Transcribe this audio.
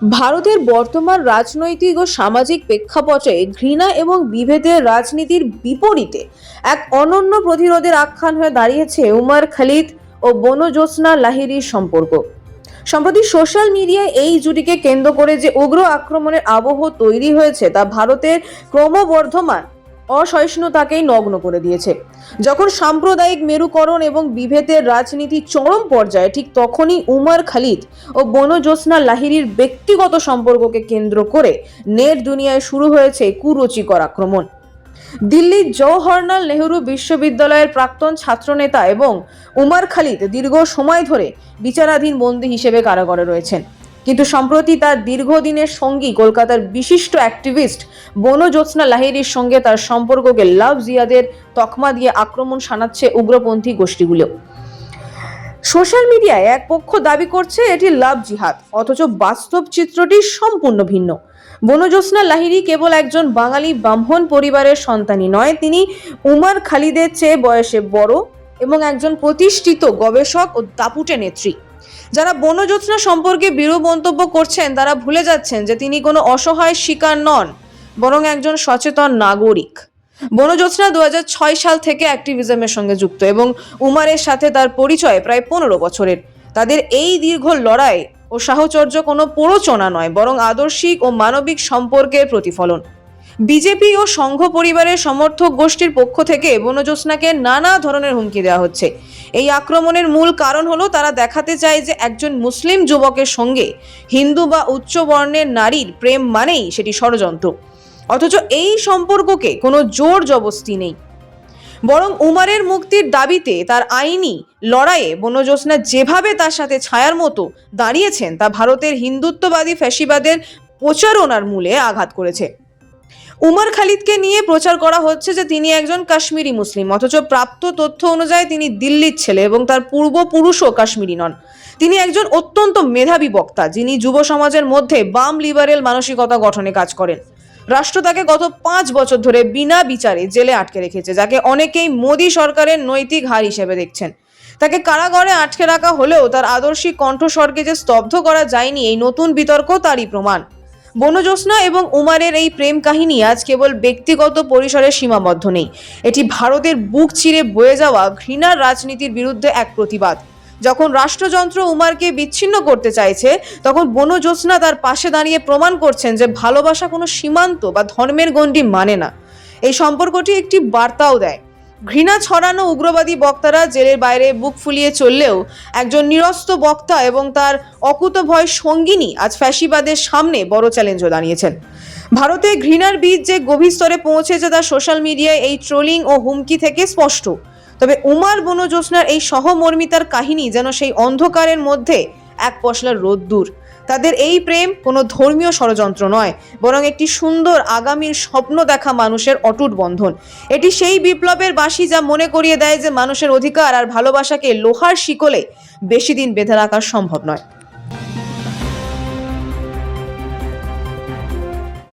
ভারতের বর্তমান রাজনৈতিক ও সামাজিক প্রেক্ষাপটে ঘৃণা এবং বিভেদের রাজনীতির বিপরীতে এক অনন্য প্রতিরোধের আখ্যান হয়ে দাঁড়িয়েছে উমর খালিদ ও বনজ্যোৎস্না লাহিরির সম্পর্ক। সম্প্রতি সোশ্যাল মিডিয়ায় এই জুটিকে কেন্দ্র করে যে উগ্র আক্রমণের আবহ তৈরি হয়েছে, তা ভারতের ক্রমবর্ধমান অসহিষ্ণুতাকেই নগ্ন করে দিয়েছে। যখন সাম্প্রদায়িক মেরুকরণ এবং বিভেদের রাজনীতি চরম পর্যায়ে, ঠিক তখনই উমর খালিদ ও বনজ্যোৎস্না লাহিড়ির ব্যক্তিগত সম্পর্ককে কেন্দ্র করে নেট দুনিয়ায় শুরু হয়েছে কুরুচিকর আক্রমণ। দিল্লির জওহরলাল নেহরু বিশ্ববিদ্যালয়ের প্রাক্তন ছাত্রনেতা এবং উমর খালিদ দীর্ঘ সময় ধরে বিচারাধীন বন্দী হিসেবে কারাগারে রয়েছেন। কিন্তু সম্প্রতি তার দীর্ঘদিনের সঙ্গী কলকাতার বিশিষ্ট অ্যাক্টিভিস্ট বনজ্যোৎস্না লাহিড়ির সঙ্গে তার সম্পর্ককে লাভ জিয়াদের তকমা দিয়ে আক্রমণ শানাচ্ছে উগ্রপন্থী গোষ্ঠীগুলো। সোশ্যাল মিডিয়ায় এক পক্ষ দাবি করছে এটি লাভ জিহাদ, অথচ বাস্তব চিত্রটি সম্পূর্ণ ভিন্ন। বনজ্যোৎস্না লাহিড়ী কেবল একজন বাঙালি ব্রাহ্মণ পরিবারের সন্তানই নয়, তিনি উমর খালিদের চেয়ে বয়সে বড় এবং একজন প্রতিষ্ঠিত গবেষক ও দাপুটে নেত্রী। যারা বনজ্যোৎস্না সম্পর্কে বিরূপ মন্তব্য করছেন, তারা ভুলে যাচ্ছেন যে তিনি কোনো অসহায় শিকার নন, বরং একজন সচেতন নাগরিক। বনজ্যোৎস্না দু ছয় সাল থেকে অ্যাক্টিভিজমের সঙ্গে যুক্ত এবং উমারের সাথে তার পরিচয় প্রায় পনেরো বছরের। তাদের এই দীর্ঘ লড়াই ও সাহচর্য কোনো প্ররোচনা নয়, বরং আদর্শিক ও মানবিক সম্পর্কের প্রতিফলন। বিজেপি ও সংঘ পরিবারের সমর্থক গোষ্ঠীর পক্ষ থেকে বনজ্যোৎস্নাকে নানা ধরনের হুমকি দেওয়া হচ্ছে। এই আক্রমণের মূল কারণ হলো তারা দেখাতে চায় যে একজন মুসলিম যুবকের সঙ্গে হিন্দু বা উচ্চ বর্ণের নারীর প্রেম মানেই সেটি ষড়যন্ত্র। অথচ এই সম্পর্ককে কোনো জোর জবস্তি নেই। বরং উমারের মুক্তির দাবিতে তার আইনি লড়াইয়ে বনজ্যোৎস্না যেভাবে তার সাথে ছায়ার মতো দাঁড়িয়েছেন, তা ভারতের হিন্দুত্ববাদী ফ্যাসিবাদের প্রচারণার মূলে আঘাত করেছে। উমর খালিদকে নিয়ে প্রচার করা হচ্ছে যে তিনি একজন কাশ্মীরি মুসলিম, অথচ প্রাপ্ত তথ্য অনুযায়ী তিনি দিল্লির ছেলে এবং তার পূর্বপুরুষও কাশ্মীরি নন। তিনি একজন অত্যন্ত মেধাবী বক্তা, যিনি যুব সমাজের মধ্যে বাম লিবারেল মানসিকতা গঠনে কাজ করেন। রাষ্ট্র তাকে গত পাঁচ বছর ধরে বিনা বিচারে জেলে আটকে রেখেছে, যাকে অনেকেই মোদী সরকারের নৈতিক হার হিসেবে দেখছেন। তাকে কারাগারে আটকে রাখা হলেও তার আদর্শিক কণ্ঠস্বরকে যে স্তব্ধ করা যায়নি, এই নতুন বিতর্ক তারই প্রমাণ। বনজ্যোৎস্না এবং উমারের এই প্রেম কাহিনী আজ কেবল ব্যক্তিগত পরিসরে সীমাবদ্ধ নেই। এটি ভারতের বুক চিরে বয়ে যাওয়া ঘৃণার রাজনীতির বিরুদ্ধে এক প্রতিবাদ। যখন রাষ্ট্রযন্ত্র উমারকে বিচ্ছিন্ন করতে চাইছে, তখন বনজ্যোৎস্না তার পাশে দাঁড়িয়ে প্রমাণ করছেন যে ভালোবাসা কোনো সীমান্ত বা ধর্মের গণ্ডি মানে না। এই সম্পর্কটি একটি বার্তাও দেয়। ঘৃণা ছড়ানো উগ্রবাদী বক্তারা জেলের বাইরে বুক ফুলিয়ে চললেও একজন নিরস্ত বক্তা এবং তার অকুতভয় সঙ্গিনী আজ ফ্যাসিবাদের সামনে বড় চ্যালেঞ্জও দাঁড়িয়েছেন। ভারতে ঘৃণার বীজ যে গভীর স্তরে পৌঁছেছে তা সোশ্যাল মিডিয়ায় এই ট্রোলিং ও হুমকি থেকে স্পষ্ট। তবে উমার বনজ্যোৎস্নার এই সহমর্মিতার কাহিনী যেন সেই অন্ধকারের মধ্যে এক পশলার রোদ্দুর। তাদের এই প্রেম কোনো ধর্মীয় ষড়যন্ত্র নয়, বরং একটি সুন্দর আগামীর স্বপ্ন দেখা মানুষের অটুট বন্ধন। এটি সেই বিপ্লবের বাসি যা মনে করিয়ে দেয় যে মানুষের অধিকার আর ভালোবাসাকে লোহার শিকলে বেশি দিন বেঁধে রাখা সম্ভব নয়।